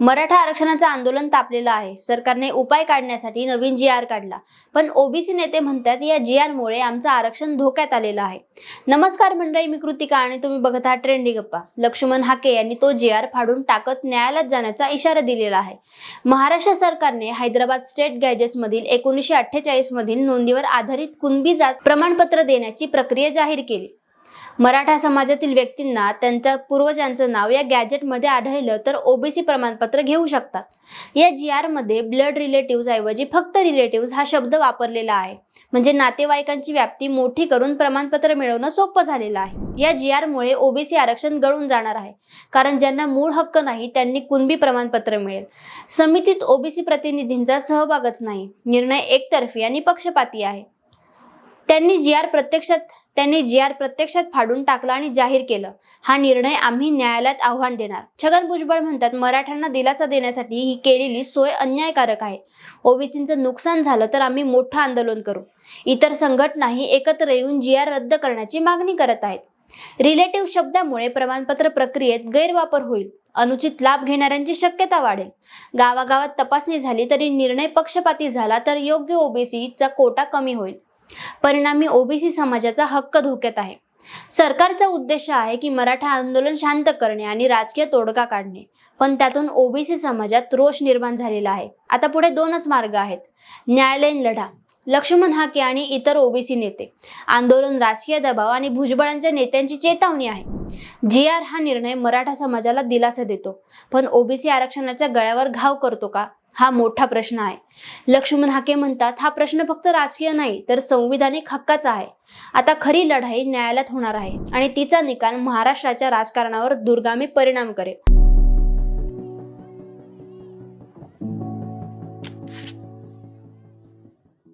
मराठा आरक्षणाचं आंदोलन तापलेलं आहे. सरकारने उपाय काढण्यासाठी नवीन जी आर काढला. पण ओबीसी नेते म्हणतात या जी आरमुळे आमचं आरक्षण धोक्यात आलेलं आहे. नमस्कार मंडळी मी कृतिका आणि तुम्ही बघत आहात ट्रेंडी गप्पा. लक्ष्मण हाके यांनी तो जी आर फाडून टाकत न्यायालयात जाण्याचा इशारा दिलेला आहे. महाराष्ट्र सरकारने हैदराबाद स्टेट गॅजेट्स मधील एकोणीसशे अठ्ठेचाळीस मधील नोंदीवर आधारित कुणबी जात प्रमाणपत्र देण्याची प्रक्रिया जाहीर केली. मराठा समाजातील व्यक्तींना त्यांच्या पूर्वजांचं नाव या गॅजेटमध्ये आढळलं तर ओबीसी प्रमाणपत्र घेऊ शकतात. या जी आरमध्ये ब्लड रिलेटिव्ह ऐवजी फक्त रिलेटिव्ह हा शब्द वापरलेला आहे. म्हणजे नातेवाईकांची व्याप्ती मोठी करून प्रमाणपत्र मिळवणं सोपं झालेलं आहे. या जी आरमुळे ओबीसी आरक्षण गळून जाणार आहे. कारण ज्यांना मूळ हक्क नाही त्यांनी कुणबी प्रमाणपत्र मिळेल. समितीत ओबीसी प्रतिनिधींचा सहभागच नाही. निर्णय एकतर्फी आणि पक्षपाती आहे. त्यांनी जी आर प्रत्यक्षात त्यांनी जी आर प्रत्यक्षात फाडून टाकला आणि जाहीर केलं. हा निर्णय आम्ही न्यायालयात आव्हान देणार. छगन भुजबळ म्हणतात मराठ्यांना दिलासा देण्यासाठी ही केलेली सोय अन्यायकारक आहे. ओबीसींचं नुकसान झालं तर आम्ही मोठं आंदोलन करू. इतर संघटनाही एकत्र येऊन जी आर रद्द करण्याची मागणी करत आहेत. रिलेटिव्ह शब्दामुळे प्रमाणपत्र प्रक्रियेत गैरवापर होईल. अनुचित लाभ घेणाऱ्यांची शक्यता वाढेल. गावागावात तपासणी झाली तरी निर्णय पक्षपाती झाला तर योग्य ओबीसीचा कोटा कमी होईल. परिणामी ओबीसी समाजाचा हक्क धोक्यात आहे. सरकारचा उद्देश आहे की मराठा आंदोलन शांत करणे आणि राजकीय तोडगा काढणे. पण त्यातून ओबीसी समाजात रोष निर्माण झालेला आहे. आता पुढे दोनच मार्ग आहेत. न्यायालयीन लढा लक्ष्मण हाके आणि इतर ओबीसी नेते. आंदोलन राजकीय दबाव आणि भुजबळांच्या नेत्यांची चेतावणी आहे. जी आर हा निर्णय मराठा समाजाला दिलासा देतो. पण ओबीसी आरक्षणाच्या गळ्यावर घाव करतो का? हा मोठा प्रश्न आहे. लक्ष्मण हाके म्हणतात हा प्रश्न फक्त राजकीय नाही तर संविधानिक हक्काचा आहे. आता खरी लढाई न्यायालयात होणार आहे आणि तिचा निकाल महाराष्ट्राच्या राजकारणावर दुर्गामी परिणाम करेल.